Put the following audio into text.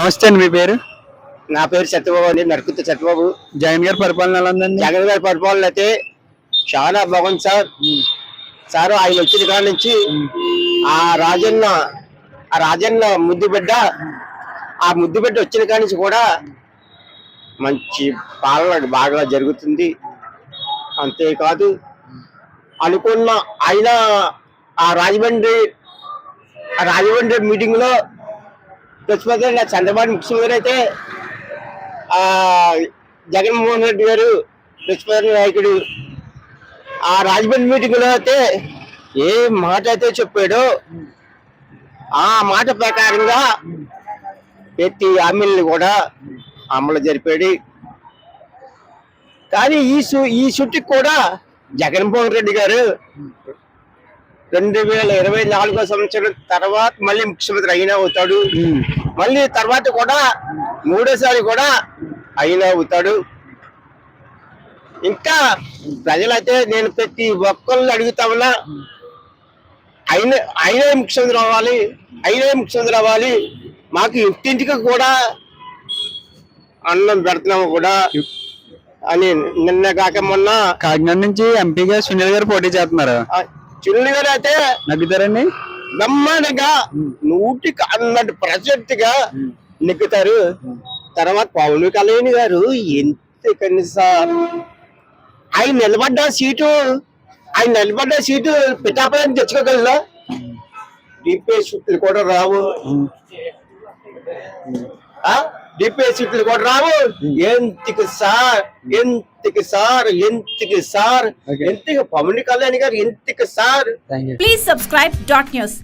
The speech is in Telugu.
నమస్తే అండి మీ పేరు? నా పేరు సత్యబాబు అండి నరుకుత సత్యబాబు. జగన్ గారి పరిపాలన ఎలా ఉందండి? జగన్ గారి పరిపాలన అయితే చాలా బాగుంది సార్. సార్ ఆయన వచ్చిన కాడ నుంచి ఆ రాజన్న ఆ రాజన్న ముద్దు బిడ్డ ఆ ముద్దు బిడ్డ వచ్చిన కాడ నుంచి కూడా మంచి పాలన బాగా జరుగుతుంది. అంతేకాదు అనుకున్న ఆయన ఆ రాజమండ్రి ఆ రాజమండ్రి మీటింగ్ లో నా చంద్రబాబు ముఖ్యమంత్రి అయితే ఆ జగన్మోహన్ రెడ్డి గారు ప్రతిపక్ష నాయకుడు ఆ రాజమండ్రి మీటింగ్లో అయితే ఏ మాట అయితే చెప్పాడో ఆ మాట ప్రకారంగా ప్రతి హామీలను కూడా అమలు జరిపాడు. కానీ ఈ సు ఈ చుట్టుకు కూడా జగన్మోహన్ రెడ్డి గారు రెండు వేల ఇరవై నాలుగో సంవత్సరం తర్వాత మళ్ళీ ముఖ్యమంత్రి అయినా అవుతాడు. మళ్ళీ తర్వాత కూడా మూడోసారి కూడా అయినా అవుతాడు. ఇంకా ప్రజలైతే నేను ప్రతి ఒక్కరిని అడుగుతా ఉన్నా ఆయన ఆయనే ముఖ్యమంత్రి అవ్వాలి ఆయనే ముఖ్యమంత్రి అవ్వాలి. మాకు ఇంటింటికి కూడా అన్నం పెడుతున్నాము కూడా అని నిన్న కాక మొన్న కాకినాడ నుంచి ఎంపీగా సునీల్ గారు పోటీ చేస్తున్నారు. చిల్లి గారు అయితే నగ్గుతారండి? బ్రహ్మాండంగా నూటికి అన్నట్టు ప్రసక్తిగా నెక్కుతారు. తర్వాత పవన్ కళ్యాణ్ గారు ఎంత కనీసం ఆయన నిలబడ్డ సీటు ఆయన నిలబడ్డ సీటు పిఠాపురం తెచ్చుకోగలరా డిపే సీట్లు కూడా రావు. డిపే సీట్లు కూడా రావు. ఎంతకి సార్? ఎంతకి సార్? ఎంతకి సార్. ఎంతకి పవన్ కళ్యాణ్ గారు ఎంతకి sir? Please subscribe dot news.